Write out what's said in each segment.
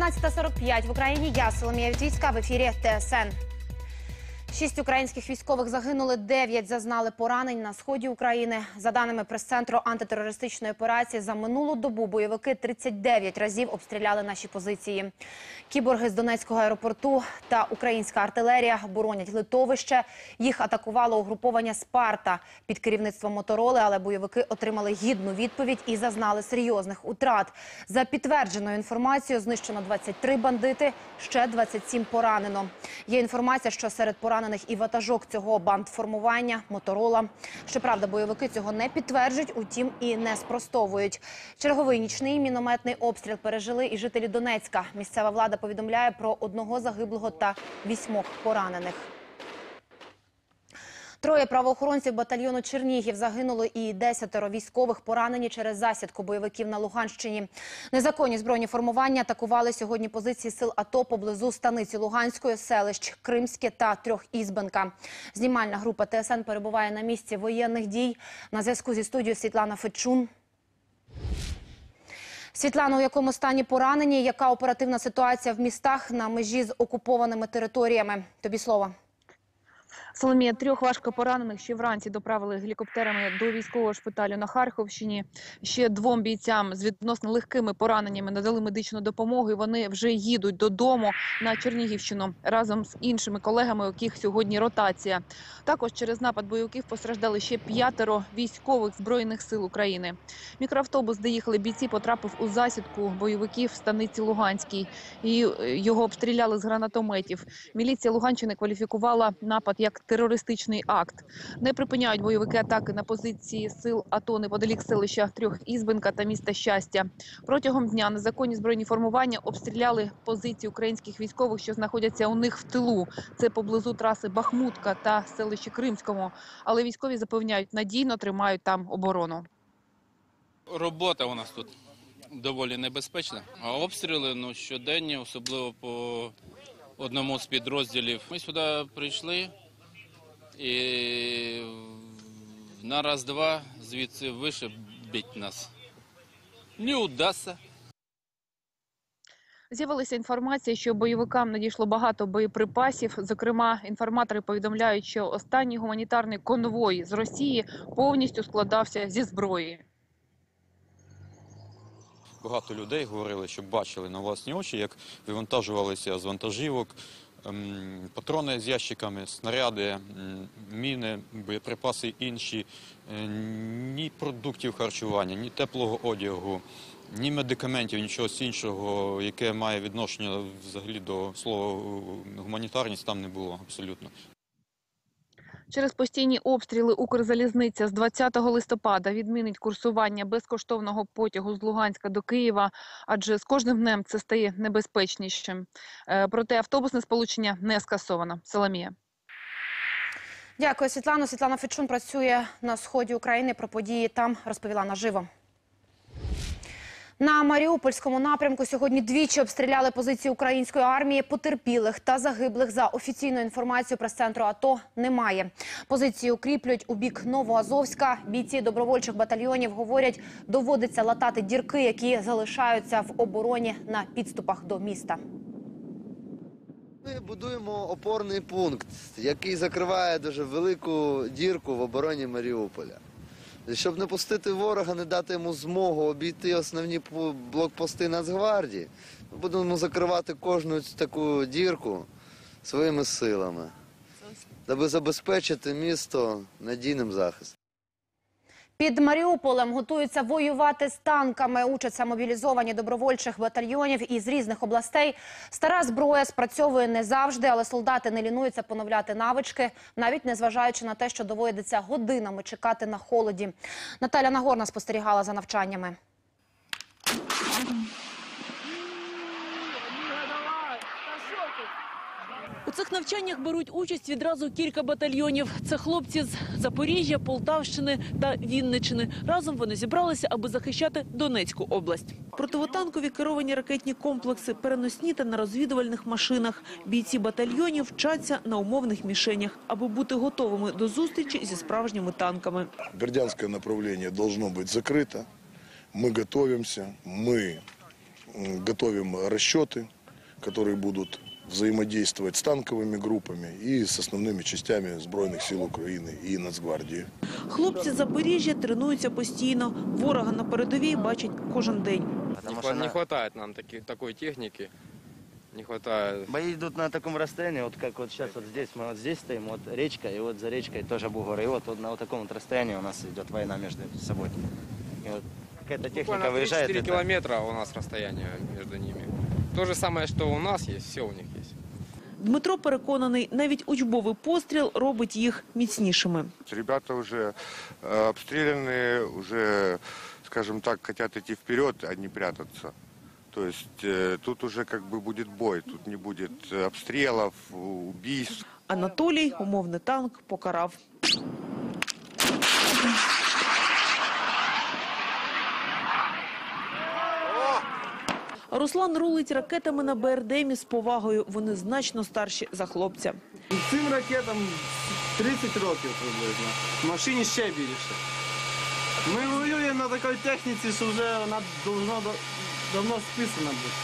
16.45 в Україні. Я Соломія Вітвіцька в ефірі ТСН. Шість українських військових загинули, дев'ять зазнали поранень на сході України. За даними прес-центру антитерористичної операції, за минулу добу бойовики 39 разів обстріляли наші позиції. Кіборги з Донецького аеропорту та українська артилерія боронять литовище. Їх атакувало угруповання Спарта під керівництвом Мотороли, але бойовики отримали гідну відповідь і зазнали серйозних утрат. За підтвердженою інформацією, знищено 23 бандити, ще 27 поранено. Є інформація, що серед поранених і ватажок цього бандформування Моторола. Щоправда, бойовики цього не підтверджують, утім і не спростовують. Черговий нічний мінометний обстріл пережили і жителі Донецька. Місцева влада повідомляє про одного загиблого та вісьмох поранених. Троє правоохоронців батальйону Чернігів загинуло і десятеро військових поранені через засідку бойовиків на Луганщині. Незаконні збройні формування атакували сьогодні позиції сил АТО поблизу станиці Луганської, селищ Кримське та Трьохізбенка. Знімальна група ТСН перебуває на місці воєнних дій. На зв'язку зі студією Світлана Фечун. Світлана, у якому стані поранені? Яка оперативна ситуація в містах на межі з окупованими територіями? Тобі слово. Соломія трьох важко поранених ще вранці доправили гелікоптерами до військового шпиталю на Харківщині. Ще двом бійцям з відносно легкими пораненнями надали медичну допомогу. і Вони вже їдуть додому на Чернігівщину разом з іншими колегами, у яких сьогодні ротація. Також через напад бойовиків постраждали ще п'ятеро військових збройних сил України. Мікроавтобус, де їхали бійці, потрапив у засідку бойовиків в станиці Луганській. І е, його обстріляли з гранатометів. Міліція Луганщини кваліфікувала напад як терористичний акт. Не припиняють бойовики атаки на позиції сил АТО неподалік селища Трьох Ізбенка та міста Щастя. Протягом дня незаконні збройні формування обстріляли позиції українських військових, що знаходяться у них в тилу. Це поблизу траси Бахмутка та селищі Кримському. Але військові запевняють, надійно тримають там оборону. Робота у нас тут доволі небезпечна. А обстріли ну, щоденні, особливо по одному з підрозділів. Ми сюди прийшли і на раз-два звідси вишибіть нас. Не удасться. З'явилася інформація, що бойовикам надійшло багато боєприпасів. Зокрема, інформатори повідомляють, що останній гуманітарний конвой з Росії повністю складався зі зброї. Багато людей говорили, що бачили на власні очі, як вивантажувалися з вантажівок патрони з ящиками, снаряди, міни, боєприпаси інші. Е, Ні продуктів харчування, ні теплого одягу, ні медикаментів, нічого іншого, яке має відношення взагалі до слова гуманітарність, там не було абсолютно. Через постійні обстріли Укрзалізниця з 20 листопада відмінить курсування безкоштовного потягу з Луганська до Києва, адже з кожним днем це стає небезпечнішим. Е, Проте автобусне сполучення не скасовано. Соломія. Дякую, Світлано. Світлана Фечун працює на сході України. Про події там розповіла наживо. На Маріупольському напрямку сьогодні двічі обстріляли позиції української армії. Потерпілих та загиблих за офіційною інформацією прес-центру АТО немає. Позиції укріплюють у бік Новоазовська. Бійці добровольчих батальйонів говорять, доводиться латати дірки, які залишаються в обороні на підступах до міста. Ми будуємо опорний пункт, який закриває дуже велику дірку в обороні Маріуполя. Щоб не пустити ворога, не дати йому змогу обійти основні блокпости Нацгвардії, ми будемо закривати кожну таку дірку своїми силами, аби забезпечити місто надійним захистом. Під Маріуполем готуються воювати з танками. Учаться мобілізовані добровольчих батальйонів із різних областей. Стара зброя спрацьовує не завжди, але солдати не лінуються поновляти навички, навіть незважаючи на те, що доводиться годинами чекати на холоді. Наталя Нагорна спостерігала за навчаннями. цих навчаннях беруть участь відразу кілька батальйонів. Це хлопці з Запоріжжя, Полтавщини та Вінничини. Разом вони зібралися, аби захищати Донецьку область. Противотанкові керовані ракетні комплекси, переносні та на розвідувальних машинах. Бійці батальйонів вчаться на умовних мішенях, аби бути готовими до зустрічі зі справжніми танками. Бердянское направление должно быть закрыто. Мы готовимся, мы м, готовим расчеты, которые будут взаимодействовать с танковыми группами и с основными частями Збройных сил Украины и Нацгвардии. Хлопці з Запоріжжя тренуються постійно. Ворога на передовій бачать кожен день. Потому Не, что хва- не на- хватает нам таки, такой техники. Не хватает. бои идут на таком расстоянии, вот как вот сейчас вот здесь, мы вот здесь стоим, вот речка, и вот за речкой тоже бугор. И вот, вот на вот таком вот расстоянии у нас идет война между собой. И вот какая-то техника Буквально выезжает. 3-4 это- километра у нас расстояние между ними. То же самое, что у нас есть, все у них есть. Дмитро переконаний, навіть учбовий постріл робить їх міцнішими. Ребята уже э, обстреляны, уже, скажем так, хотят идти вперед, а не прятаться. То есть э, тут уже как бы будет бой, тут не будет э, обстрелов, убийств. Анатолій умовний танк покарав. Руслан рулить ракетами на БРДМі з повагою. Вони значно старші за хлопця. Цим ракетам 30 років приблизно. В машині ще більше. Ми воюємо на такій техніці, що вже вона давно, давно списана бути.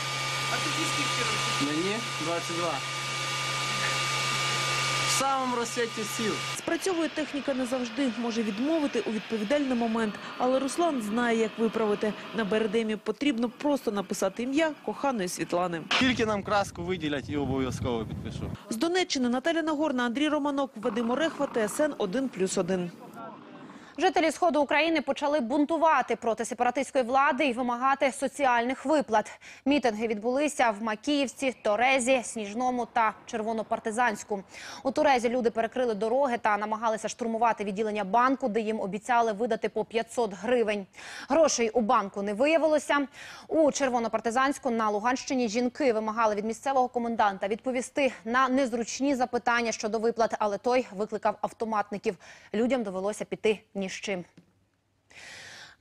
А тобі скільки років? Мені 22. В самому розсвіті сіл. Спрацьовує техніка не завжди, може відмовити у відповідальний момент. Але Руслан знає, як виправити. На бередемі потрібно просто написати ім'я коханої Світлани. Тільки нам краску виділять і обов'язково підпишу. З Донеччини Наталя Нагорна, Андрій Романок, Вадим Орехва, ТСН 1+,1. Жителі сходу України почали бунтувати проти сепаратистської влади і вимагати соціальних виплат. Мітинги відбулися в Макіївці, Торезі, Сніжному та Червонопартизанську. У Торезі люди перекрили дороги та намагалися штурмувати відділення банку, де їм обіцяли видати по 500 гривень. Грошей у банку не виявилося. У Червонопартизанську на Луганщині жінки вимагали від місцевого коменданта відповісти на незручні запитання щодо виплат, але той викликав автоматників. Людям довелося піти ні з чим.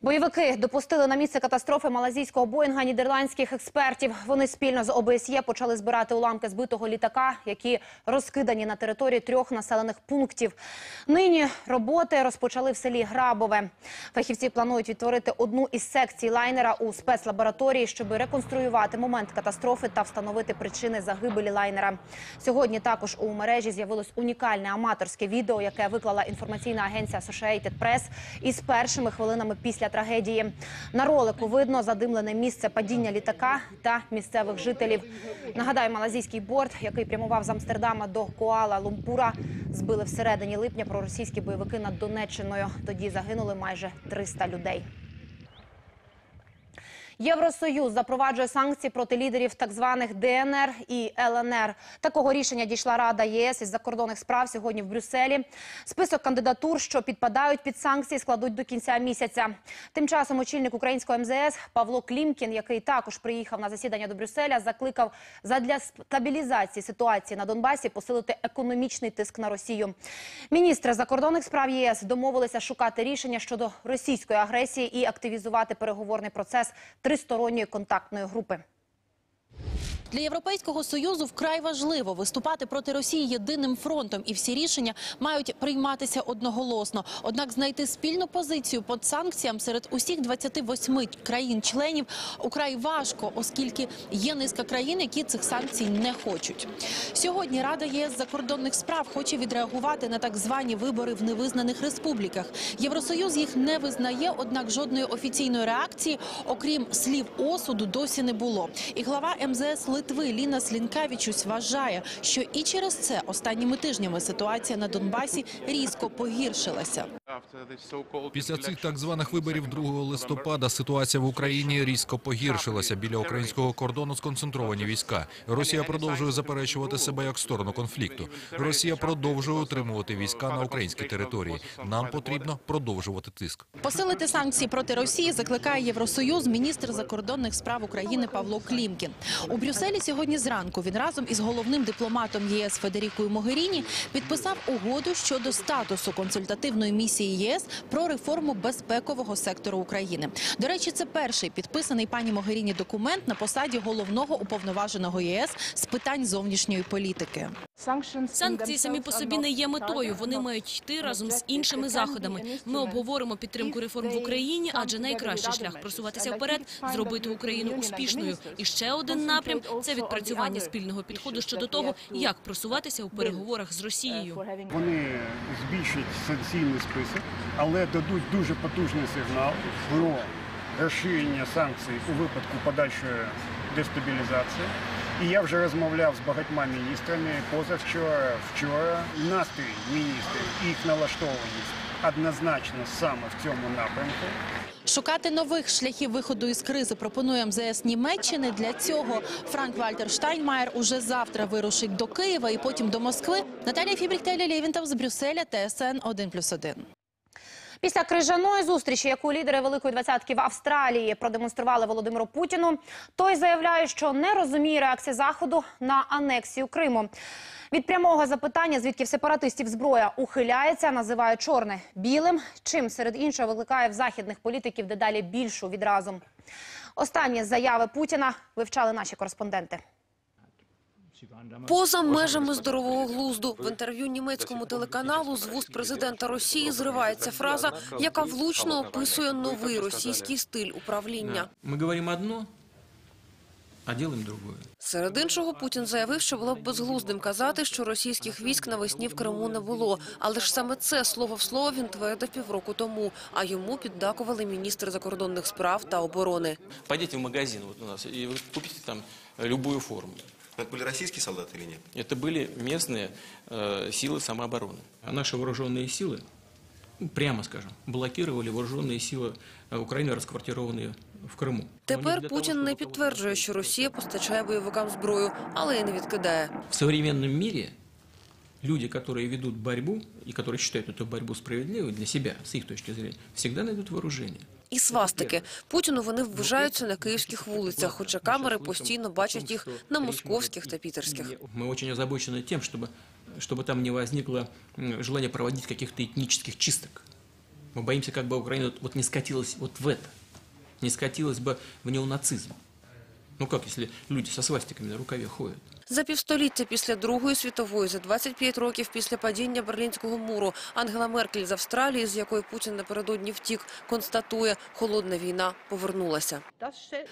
Бойовики допустили на місце катастрофи малазійського боїнга нідерландських експертів. Вони спільно з ОБСЄ почали збирати уламки збитого літака, які розкидані на території трьох населених пунктів. Нині роботи розпочали в селі Грабове. Фахівці планують відтворити одну із секцій лайнера у спецлабораторії, щоб реконструювати момент катастрофи та встановити причини загибелі лайнера. Сьогодні також у мережі з'явилось унікальне аматорське відео, яке виклала інформаційна агенція Associated Press із першими хвилинами після трагедії. На ролику видно задимлене місце падіння літака та місцевих жителів. Нагадаю, малазійський борт, який прямував з Амстердама до Куала-Лумпура, збили всередині липня проросійські бойовики над Донеччиною. Тоді загинули майже 300 людей. Євросоюз запроваджує санкції проти лідерів так званих ДНР і ЛНР. Такого рішення дійшла Рада ЄС із закордонних справ сьогодні в Брюсселі. Список кандидатур, що підпадають під санкції, складуть до кінця місяця. Тим часом очільник українського МЗС Павло Клімкін, який також приїхав на засідання до Брюсселя, закликав задля стабілізації ситуації на Донбасі посилити економічний тиск на Росію. Міністри закордонних справ ЄС домовилися шукати рішення щодо російської агресії і активізувати переговорний процес тристоронньої контактної групи. Для Європейського союзу вкрай важливо виступати проти Росії єдиним фронтом, і всі рішення мають прийматися одноголосно. Однак знайти спільну позицію під санкціям серед усіх 28 країн-членів украй важко, оскільки є низка країн, які цих санкцій не хочуть. Сьогодні Рада ЄС закордонних справ хоче відреагувати на так звані вибори в невизнаних республіках. Євросоюз їх не визнає, однак жодної офіційної реакції, окрім слів осуду, досі не було. І глава МЗС Литви Ліна Слінкавічусь вважає, що і через це останніми тижнями ситуація на Донбасі різко погіршилася. Після цих так званих виборів 2 листопада ситуація в Україні різко погіршилася. Біля українського кордону сконцентровані війська. Росія продовжує заперечувати себе як сторону конфлікту. Росія продовжує утримувати війська на українській території. Нам потрібно продовжувати тиск. Посилити санкції проти Росії закликає Євросоюз міністр закордонних справ України Павло Клімкін. У Брюсселі сьогодні зранку він разом із головним дипломатом ЄС Федерікою Могеріні підписав угоду щодо статусу консультативної місії ЄС про реформу безпекового сектору України. До речі, це перший підписаний пані Могеріні документ на посаді головного уповноваженого ЄС з питань зовнішньої політики. Санкції самі по собі не є метою. Вони мають йти разом з іншими заходами. Ми обговоримо підтримку реформ в Україні, адже найкращий шлях просуватися вперед зробити Україну успішною. І ще один напрям це відпрацювання спільного підходу щодо того, як просуватися у переговорах з Росією. Вони збільшать санкційний список, але дадуть дуже потужний сигнал про розширення санкцій у випадку подальшої дестабілізації. І я вже розмовляв з багатьма міністрами позавчора, вчора. Настрій міністрів, їх налаштованість однозначно саме в цьому напрямку. Шукати нових шляхів виходу із кризи пропонує МЗС Німеччини. Для цього Франк Вальтер Штайнмаєр уже завтра вирушить до Києва і потім до Москви. Наталія Фібріхтеля Лєвінтов з Брюсселя, ТСН 1+,1. Після крижаної зустрічі, яку лідери Великої двадцятки в Австралії продемонстрували Володимиру Путіну, той заявляє, що не розуміє реакції Заходу на анексію Криму. Від прямого запитання, звідки в сепаратистів зброя ухиляється, називає чорне білим, чим серед іншого викликає в західних політиків дедалі більшу відразу. Останні заяви Путіна вивчали наші кореспонденти Поза межами здорового глузду в інтерв'ю німецькому телеканалу з вуст президента Росії зривається фраза, яка влучно описує новий російський стиль управління. Мы говорим одно, а делаем другое. Серед іншого, Путін заявив, що було б безглуздим казати, що російських військ навесні в Криму не було. Але ж саме це слово в слово він твердив півроку тому. А йому піддакували міністр закордонних справ та оборони. Пойдите в магазин вот у нас, и вы купите там э, любую форму. Это были российские солдаты или нет? Это были местные э, силы самообороны. А наши вооруженные силы, ну, прямо скажем, блокировали вооруженные силы э, Украины, расквартированные в Крыму. Тепер Путін не підтверджує, що Росія постачає бойовикам зброю, але й не відкидає. В современном мире люди, которые ведут борьбу и которые считают эту борьбу справедливой для себя, с их точки зрения, всегда найдут вооружение. І свастики. Путіну вони вважаються на київських вулицях, хоча камери постійно бачать їх на московських та пітерських. Мы очень озабочены тем, чтобы, чтобы там не возникло м, желание проводить каких-то этнических чисток. Мы боимся, как бы Украина вот не скатилась вот в это, не скатилась бы в неонацизм. Ну как, если люди со свастиками на рукаве ходят? За півстоліття після Другої світової, за 25 років після падіння Берлінського муру, Ангела Меркель з Австралії, з якої Путін напередодні втік, констатує, холодна війна повернулася.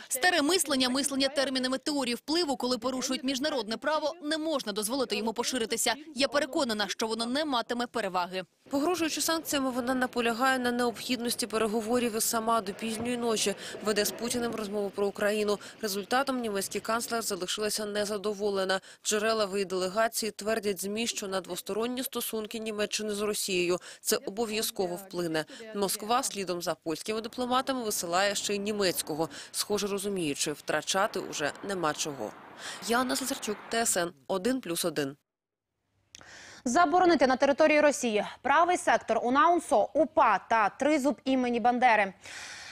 Старе мислення, мислення термінами теорії впливу, коли порушують міжнародне право, не можна дозволити йому поширитися. Я переконана, що воно не матиме переваги. Погрожуючи санкціями, вона наполягає на необхідності переговорів і сама до пізньої ночі веде з Путіним розмову про Україну. Результатом німецький канцлер залишилася незадоволена. Джерела в делегації твердять ЗМІ, що на двосторонні стосунки Німеччини з Росією це обов'язково вплине. Москва слідом за польськими дипломатами висилає ще й німецького, схоже розуміючи, втрачати уже нема чого. Яна Слесарчук, ТСН 1+,1. Заборонити на території Росії правий сектор УНАУНСО, УПА та Тризуб імені Бандери.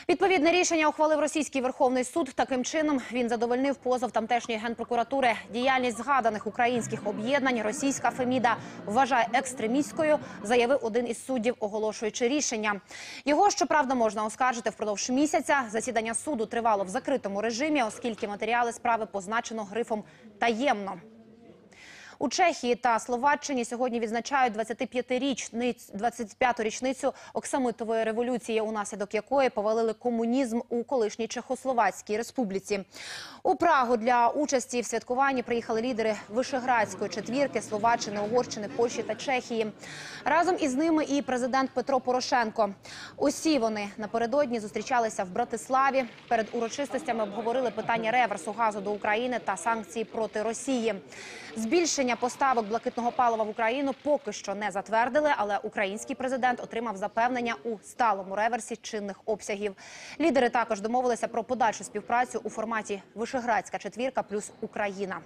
Відповідне рішення ухвалив російський Верховний суд. Таким чином він задовольнив позов тамтешньої генпрокуратури. Діяльність згаданих українських об'єднань російська Феміда вважає екстремістською, заявив один із суддів, оголошуючи рішення. Його щоправда можна оскаржити впродовж місяця. Засідання суду тривало в закритому режимі, оскільки матеріали справи позначено грифом таємно. У Чехії та Словаччині сьогодні відзначають 25-річниць 25-ту річницю Оксамитової революції, унаслідок якої повалили комунізм у колишній Чехословацькій республіці. У Прагу для участі в святкуванні приїхали лідери Вишеградської четвірки Словаччини, Угорщини, Польщі та Чехії. Разом із ними і президент Петро Порошенко. Усі вони напередодні зустрічалися в Братиславі. Перед урочистостями обговорили питання реверсу газу до України та санкції проти Росії. Збільшення поставок блакитного палива в Україну поки що не затвердили, але український президент отримав запевнення у сталому реверсі чинних обсягів. Лідери також домовилися про подальшу співпрацю у форматі Вишеградська четвірка плюс Україна.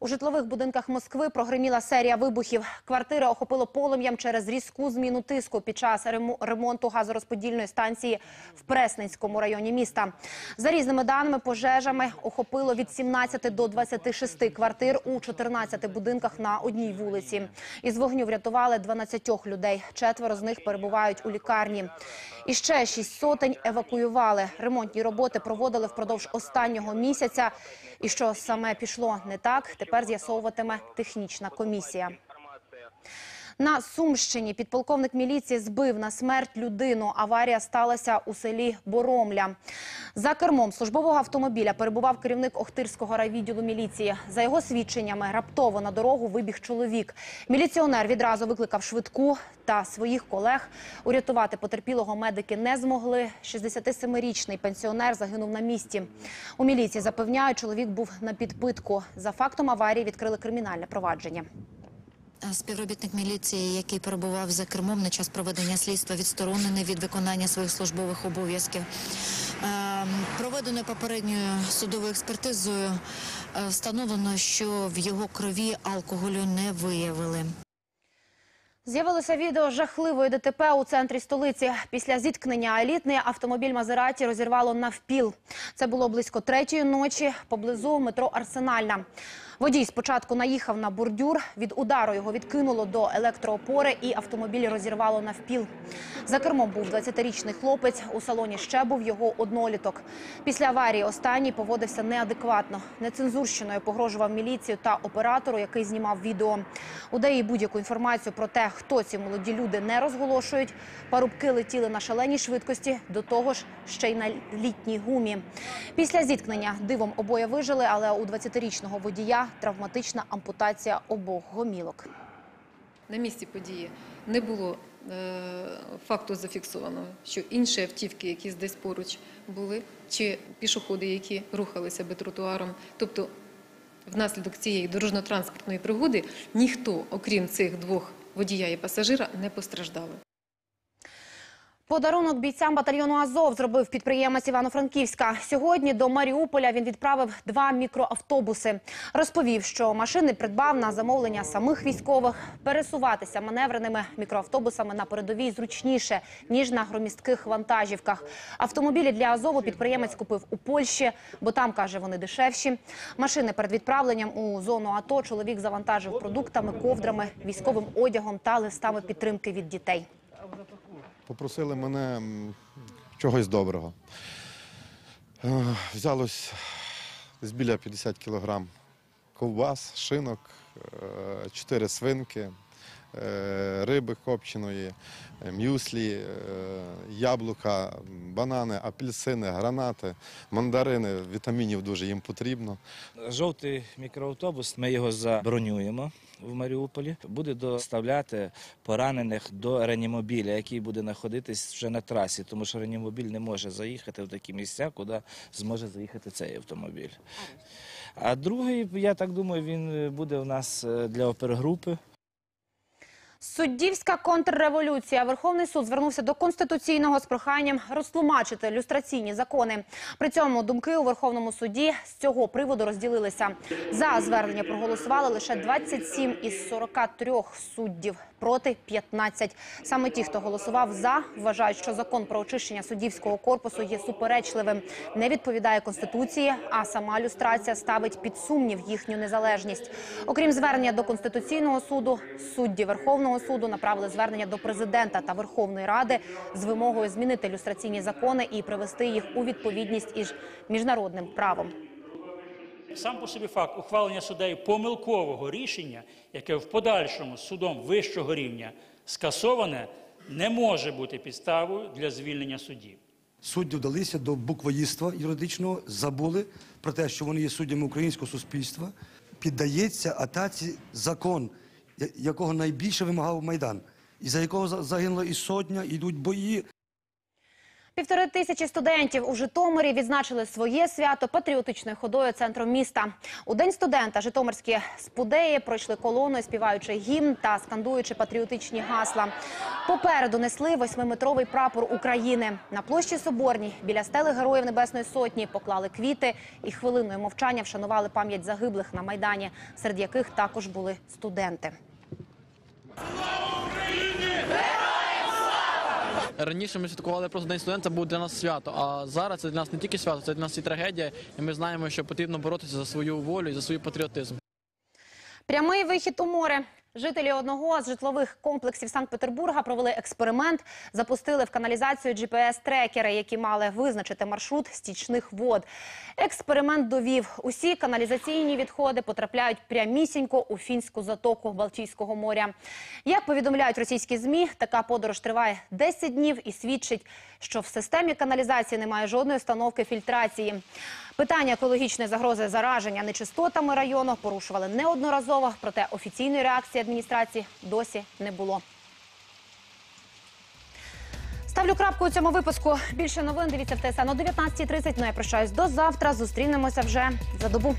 У житлових будинках Москви прогреміла серія вибухів. Квартири охопило полум'ям через різку зміну тиску під час ремонту газорозподільної станції в Пресненському районі міста. За різними даними, пожежами охопило від 17 до 26 квартир у 14 будинках на одній вулиці. Із вогню врятували 12 людей. Четверо з них перебувають у лікарні. І ще шість сотень евакуювали. Ремонтні роботи проводили впродовж останнього місяця. І що саме пішло не так, тепер з'ясовуватиме технічна комісія. На Сумщині підполковник міліції збив на смерть людину. Аварія сталася у селі Боромля. За кермом службового автомобіля перебував керівник Охтирського райвідділу міліції. За його свідченнями, раптово на дорогу вибіг чоловік. Міліціонер відразу викликав швидку та своїх колег. Урятувати потерпілого медики не змогли. 67-річний пенсіонер загинув на місці. У міліції запевняють, чоловік був на підпитку. За фактом аварії відкрили кримінальне провадження. Співробітник міліції, який перебував за кермом на час проведення слідства, відсторонений від виконання своїх службових обов'язків. Ем, Проведеною попередньою судовою експертизою е, встановлено, що в його крові алкоголю не виявили. З'явилося відео жахливої ДТП у центрі столиці. Після зіткнення елітний автомобіль Мазераті розірвало навпіл. Це було близько третьої ночі поблизу метро Арсенальна. Водій спочатку наїхав на бордюр. Від удару його відкинуло до електроопори і автомобіль розірвало навпіл. За кермом був 20-річний хлопець. У салоні ще був його одноліток. Після аварії останній поводився неадекватно. Нецензурщиною погрожував міліцію та оператору, який знімав відео. У ДАІ будь-яку інформацію про те, хто ці молоді люди не розголошують. Парубки летіли на шаленій швидкості, до того ж ще й на літній гумі. Після зіткнення дивом обоє вижили, але у 20-річного водія травматична ампутація обох гомілок. На місці події не було е, факту зафіксованого, що інші автівки, які десь поруч були, чи пішоходи, які рухалися би тротуаром. Тобто, внаслідок цієї дорожньо-транспортної пригоди ніхто, окрім цих двох водія і пасажира, не постраждали. Подарунок бійцям батальйону Азов зробив підприємець Івано-Франківська. Сьогодні до Маріуполя він відправив два мікроавтобуси. Розповів, що машини придбав на замовлення самих військових. Пересуватися маневреними мікроавтобусами на передовій зручніше ніж на громістких вантажівках. Автомобілі для Азову підприємець купив у Польщі, бо там каже, вони дешевші. Машини перед відправленням у зону АТО чоловік завантажив продуктами, ковдрами, військовим одягом та листами підтримки від дітей. Попросили мене чогось доброго. Е, Взялось десь біля 50 кілограм ковбас, шинок, е, чотири свинки, е, риби копченої, мюслі, яблука, банани, апельсини, гранати, мандарини. Вітамінів дуже їм потрібно. Жовтий мікроавтобус, ми його забронюємо в Маріуполі. Буде доставляти поранених до реанімобіля, який буде знаходитись вже на трасі, тому що реанімобіль не може заїхати в такі місця, куди зможе заїхати цей автомобіль. А другий, я так думаю, він буде у нас е, для опергрупи. Суддівська контрреволюція. Верховний суд звернувся до Конституційного з проханням розтлумачити люстраційні закони. При цьому думки у Верховному суді з цього приводу розділилися. За звернення проголосували лише 27 із 43 суддів, проти 15. Саме ті, хто голосував за, вважають, що закон про очищення суддівського корпусу є суперечливим, не відповідає Конституції, а сама люстрація ставить під сумнів їхню незалежність. Окрім звернення до Конституційного суду, судді Верховного суду направили звернення до президента та Верховної Ради з вимогою змінити люстраційні закони і привести їх у відповідність із міжнародним правом. Сам по собі факт ухвалення суддею помилкового рішення, яке в подальшому судом вищого рівня скасоване, не може бути підставою для звільнення суддів. Судді вдалися до буквоїдства юридичного, забули про те, що вони є суддями українського суспільства. Піддається атаці закон, якого найбільше вимагав Майдан, і за якого за- загинуло і сотня, і йдуть бої. Півтори тисячі студентів у Житомирі відзначили своє свято патріотичною ходою центром міста. У день студента житомирські спудеї пройшли колоною, співаючи гімн та скандуючи патріотичні гасла. Попереду несли восьмиметровий прапор України. На площі Соборній біля стели Героїв Небесної Сотні поклали квіти і хвилиною мовчання вшанували пам'ять загиблих на майдані, серед яких також були студенти. Раніше ми святкували просто День студента, був для нас свято. А зараз це для нас не тільки свято, це для нас і трагедія. І ми знаємо, що потрібно боротися за свою волю і за свій патріотизм. Прямий вихід у море. Жителі одного з житлових комплексів Санкт-Петербурга провели експеримент, запустили в каналізацію GPS-трекери, які мали визначити маршрут стічних вод. Експеримент довів, усі каналізаційні відходи потрапляють прямісінько у фінську затоку Балтійського моря. Як повідомляють російські змі, така подорож триває 10 днів і свідчить, що в системі каналізації немає жодної установки фільтрації. Питання екологічної загрози зараження нечистотами району порушували неодноразово, проте офіційної реакції адміністрації досі не було. Ставлю крапку у цьому випуску. Більше новин дивіться в ТСН о 19.30. Ну я прощаюсь до завтра. Зустрінемося вже за добу.